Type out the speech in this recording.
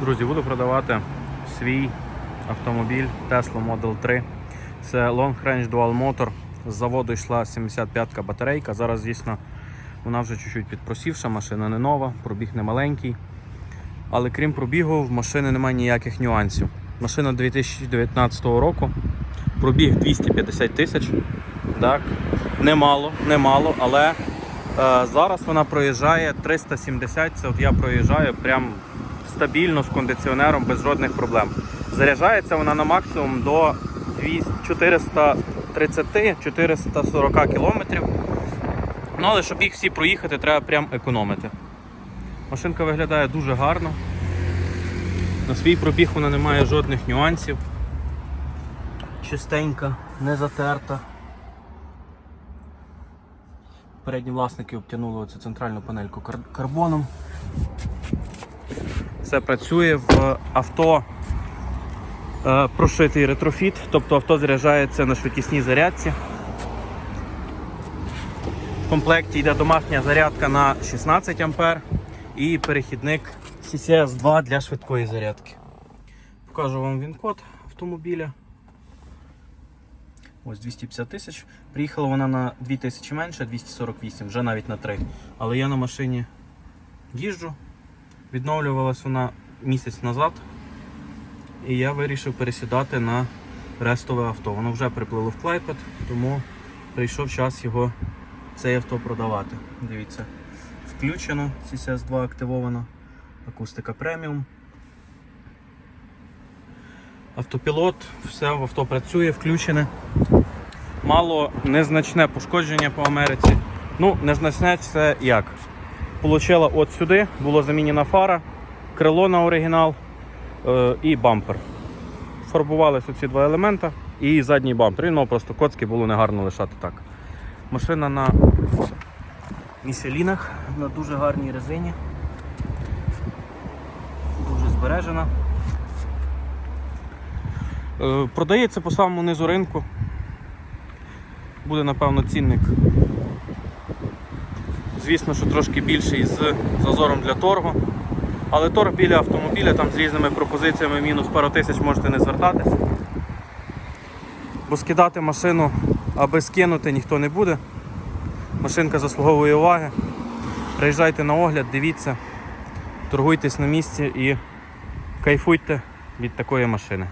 Друзі, буду продавати свій автомобіль Tesla Model 3. Це Long Range Dual Motor. З заводу йшла 75-ка батарейка. Зараз, звісно, вона вже чуть-чуть підпросівша, машина не нова, пробіг не маленький. Але крім пробігу, в машини немає ніяких нюансів. Машина 2019 року, пробіг 250 тисяч. Так, немало, немало, але е, зараз вона проїжджає 370. Це от я проїжджаю прям стабільно з кондиціонером без жодних проблем. Заряджається вона на максимум до 430-440 кілометрів. Ну, але щоб їх всі проїхати, треба прям економити. Машинка виглядає дуже гарно. На свій пробіг вона не має жодних нюансів. Чистенька, не затерта. Передні власники обтянули оцю центральну панельку кар- карбоном. Все працює в авто е, прошитий ретрофіт, тобто авто заряджається на швидкісній зарядці. В комплекті йде домашня зарядка на 16 А і перехідник CCS 2 для швидкої зарядки. Покажу вам він-код автомобіля. Ось 250 тисяч. Приїхала вона на 2 тисячі менше, 248, вже навіть на 3. Але я на машині їжджу. Відновлювалась вона місяць назад. І я вирішив пересідати на рестове авто. Воно вже приплило в Клайпед, тому прийшов час його це авто продавати. Дивіться, включено, CCS 2 активовано, акустика преміум. Автопілот, все в авто працює, включене. Мало незначне пошкодження по Америці. Ну, незначне це як? Получила от сюди, було замінена фара, крило на оригінал е, і бампер. Фарбувалися ці два елемента і задній бампер. Він просто коцки, було негарно лишати так. Машина на мішелінах, на дуже гарній резині. Дуже збережена. Е, Продається по самому низу ринку. Буде, напевно, цінник. Звісно, що трошки більший з зазором для торгу. Але торг біля автомобіля там з різними пропозиціями мінус пару тисяч можете не звертатись. Бо скидати машину, аби скинути ніхто не буде. Машинка заслуговує уваги. Приїжджайте на огляд, дивіться, торгуйтесь на місці і кайфуйте від такої машини.